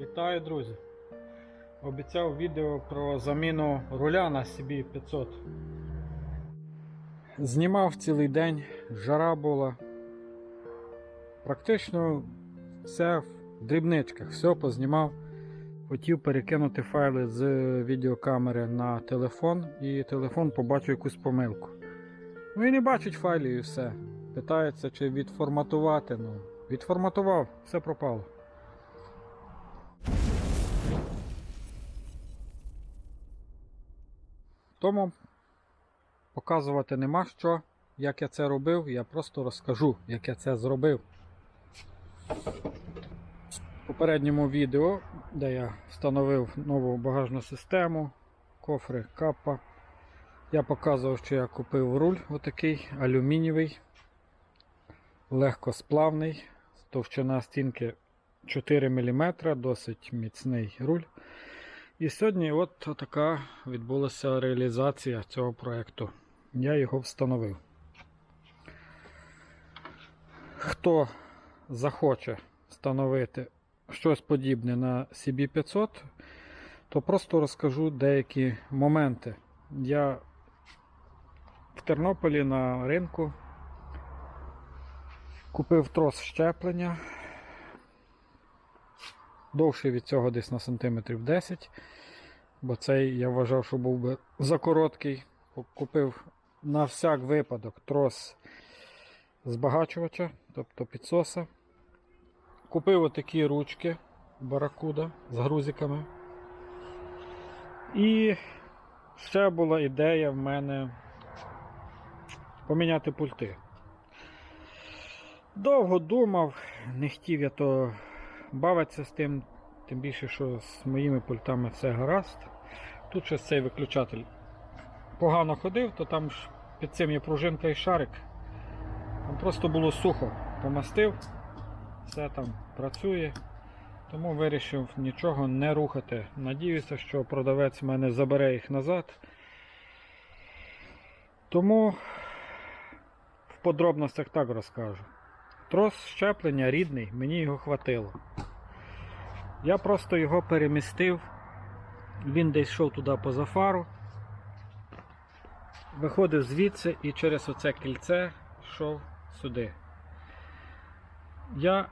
Вітаю, друзі! Обіцяв відео про заміну руля на CB500. Знімав цілий день, жара була. Практично все в дрібничках, все познімав. Хотів перекинути файли з відеокамери на телефон, і телефон побачив якусь помилку. Ну і не бачить файлів і все. Питається, чи відформатувати. Ну, відформатував, все пропало. Тому показувати нема що, як я це робив, я просто розкажу, як я це зробив. В попередньому відео, де я встановив нову багажну систему, кофри капа, я показував, що я купив руль отакий алюмінієвий, легкосплавний, товщина стінки 4 мм, досить міцний руль. І сьогодні от така відбулася реалізація цього проєкту. Я його встановив. Хто захоче встановити щось подібне на CB500, то просто розкажу деякі моменти. Я в Тернополі на ринку купив трос щеплення. Довший від цього десь на сантиметрів 10 бо цей я вважав, що був би за короткий. Купив на всяк випадок трос збагачувача, тобто підсоса. Купив отакі ручки баракуда з грузиками. І ще була ідея в мене поміняти пульти. Довго думав, не хотів я то бавитися з тим, тим більше, що з моїми пультами все гаразд. Тут ще цей виключатель погано ходив, то там ж під цим є пружинка і шарик. Там просто було сухо. Помастив, все там працює. Тому вирішив нічого не рухати. Надіюся, що продавець в мене забере їх назад. Тому в подробностях так розкажу. Трос щеплення рідний, мені його хватило. Я просто його перемістив. Він десь йшов туди поза фару. Виходив звідси і через оце кільце йшов сюди. Я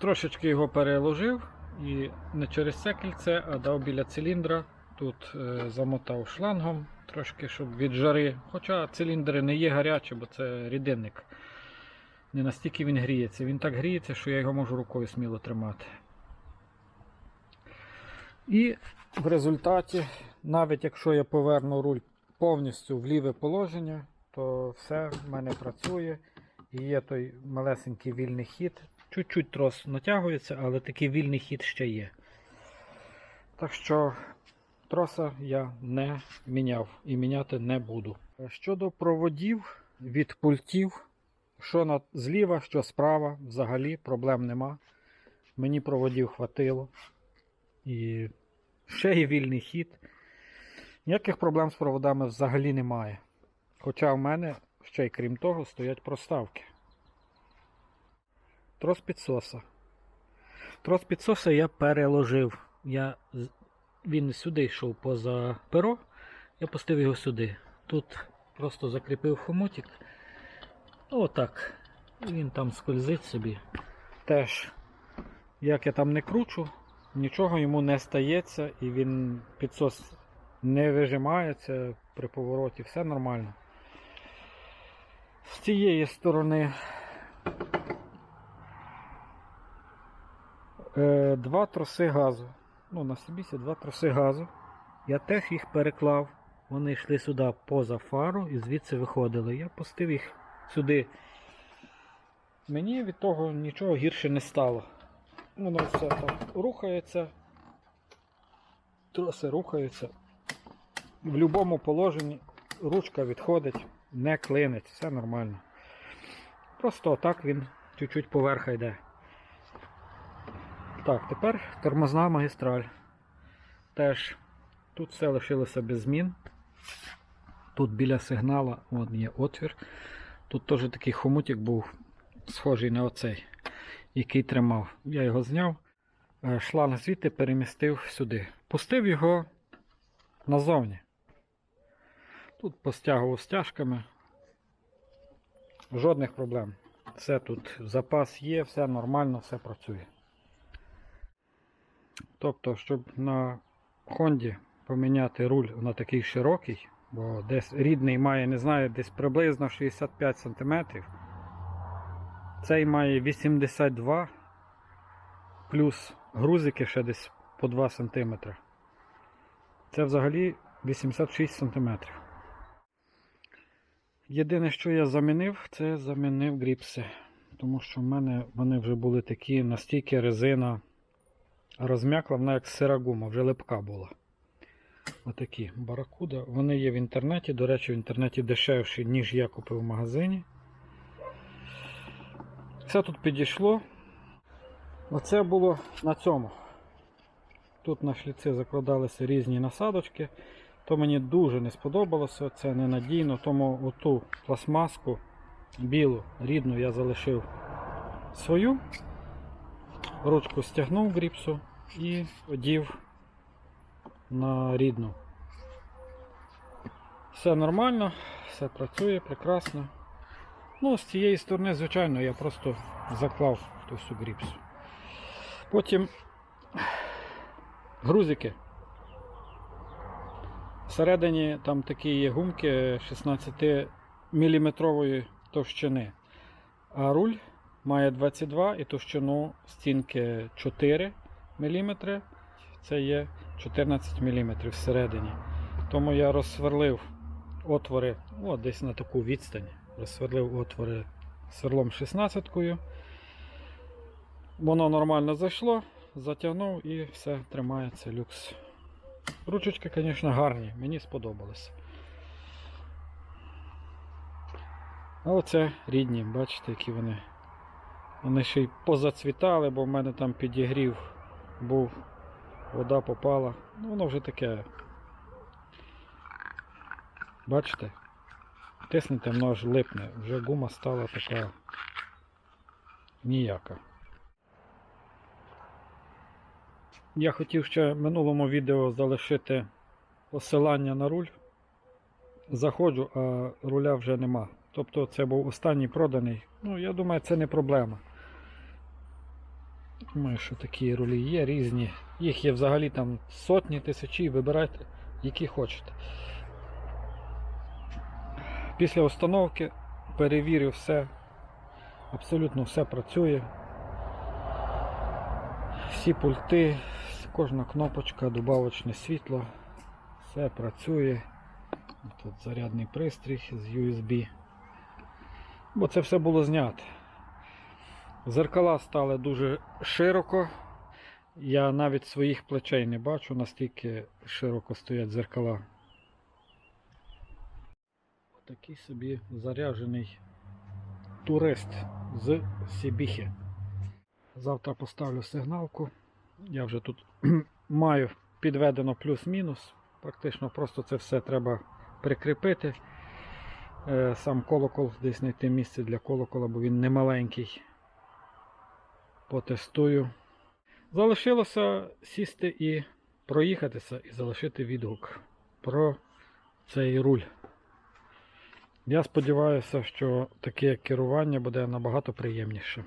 трошечки його переложив і не через це кільце, а дав біля циліндра. Тут е, замотав шлангом трошки, щоб від жари. Хоча циліндри не є гарячі, бо це рідинник. Не настільки він гріється. Він так гріється, що я його можу рукою сміло тримати. І в результаті, навіть якщо я поверну руль повністю в ліве положення, то все в мене працює. І є той малесенький вільний хід. Чуть-чуть трос натягується, але такий вільний хід ще є. Так що троса я не міняв і міняти не буду. Щодо проводів від пультів, що зліва, що справа, взагалі проблем нема. Мені проводів хватило. І ще є вільний хід. Ніяких проблем з проводами взагалі немає. Хоча в мене ще й крім того стоять проставки. Трос підсоса. Трос підсоса я переложив. Я... Він сюди йшов поза перо, я пустив його сюди. Тут просто закріпив хомутик. Отак. І він там скользить собі. Теж, як я там не кручу, нічого йому не стається і він підсос не вижимається при повороті, все нормально. З цієї сторони е, два троси газу. Ну, на Сибісі два троси газу. Я теж їх переклав. Вони йшли сюди поза фару і звідси виходили. Я пустив їх сюди. Мені від того нічого гірше не стало. Воно все так рухається. Троси рухаються. В будь-якому положенні ручка відходить, не клинить, все нормально. Просто отак він чуть-чуть поверха йде. Так, тепер тормозна магістраль. Теж тут все лишилося без змін. Тут біля сигнала от є отвір. Тут теж такий хомутик був схожий на оцей, який тримав. Я його зняв. е, шланг звідти перемістив сюди. Пустив його назовні. Тут постягував стяжками. Жодних проблем. Все тут запас є, все нормально, все працює. Тобто, щоб на Хонді поміняти руль на такий широкий, бо десь рідний має, не знаю, десь приблизно 65 см. Цей має 82 плюс грузики ще десь по 2 см. Це взагалі 86 см. Єдине, що я замінив, це замінив гріпси. Тому що в мене вони вже були такі, настільки резина розм'якла, вона як сира гума, вже липка була. Отакі баракуда. Вони є в інтернеті. До речі, в інтернеті дешевші, ніж я купив в магазині. Все тут підійшло. Оце було на цьому. Тут на шліці закладалися різні насадочки. То мені дуже не сподобалося, це ненадійно, тому оту пластмаску білу, рідну я залишив свою. Ручку стягнув гріпсу і одів на рідну. Все нормально, все працює прекрасно. Ну, з цієї сторони, звичайно, я просто заклав ту всю гріпсу. Потім грузики. Всередині там такі є гумки 16 мм товщини. А руль має 22 і товщину стінки 4 мм. Це є 14 мм всередині. Тому я розсверлив отвори, о, десь на таку відстань. Розсверлив отвори сверлом 16 -кою. Воно нормально зайшло, затягнув і все тримається люкс. Ручечки, звісно, гарні, мені сподобалося. А оце рідні, бачите, які вони. Вони ще й позацвітали, бо в мене там підігрів був, вода попала. Ну, воно вже таке. Бачите? Тиснете, воно липне. Вже гума стала така ніяка. Я хотів ще в минулому відео залишити посилання на руль. Заходжу, а руля вже нема. Тобто це був останній проданий. Ну, я думаю, це не проблема. Думаю, що такі рулі є різні. Їх є взагалі там сотні, тисячі, вибирайте, які хочете. Після установки перевірив все. Абсолютно все працює. Всі пульти, кожна кнопочка, добавочне світло, все працює. Тут зарядний пристрій з USB. Бо це все було знято. Зеркала стали дуже широко. Я навіть своїх плечей не бачу, настільки широко стоять зеркала. Такий собі заряджений турист з Сібіхи. Завтра поставлю сигналку. Я вже тут маю підведено плюс-мінус. Практично просто це все треба прикріпити. Е, Сам колокол десь знайти місце для колокола, бо він не маленький. Потестую. Залишилося сісти і проїхатися і залишити відгук про цей руль. Я сподіваюся, що таке керування буде набагато приємніше.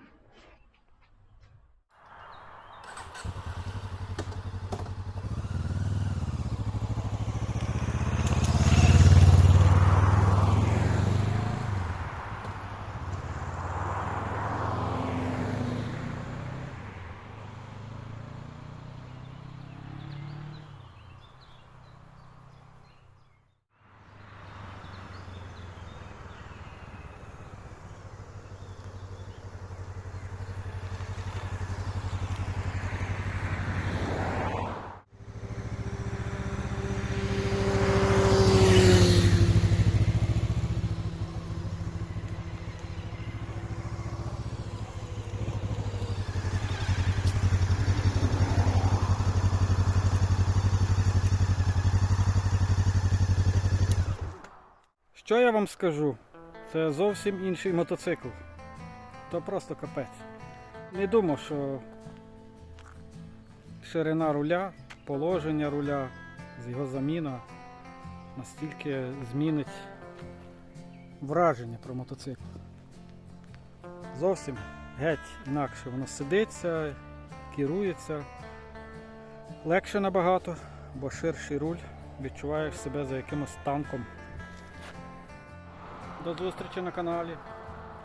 Що я вам скажу? Це зовсім інший мотоцикл. То просто капець. Не думав, що ширина руля, положення руля, його заміна настільки змінить враження про мотоцикл. Зовсім геть інакше воно сидиться, керується. Легше набагато, бо ширший руль, відчуваєш себе за якимось танком. До зустрічі на каналі.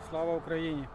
Слава Україні!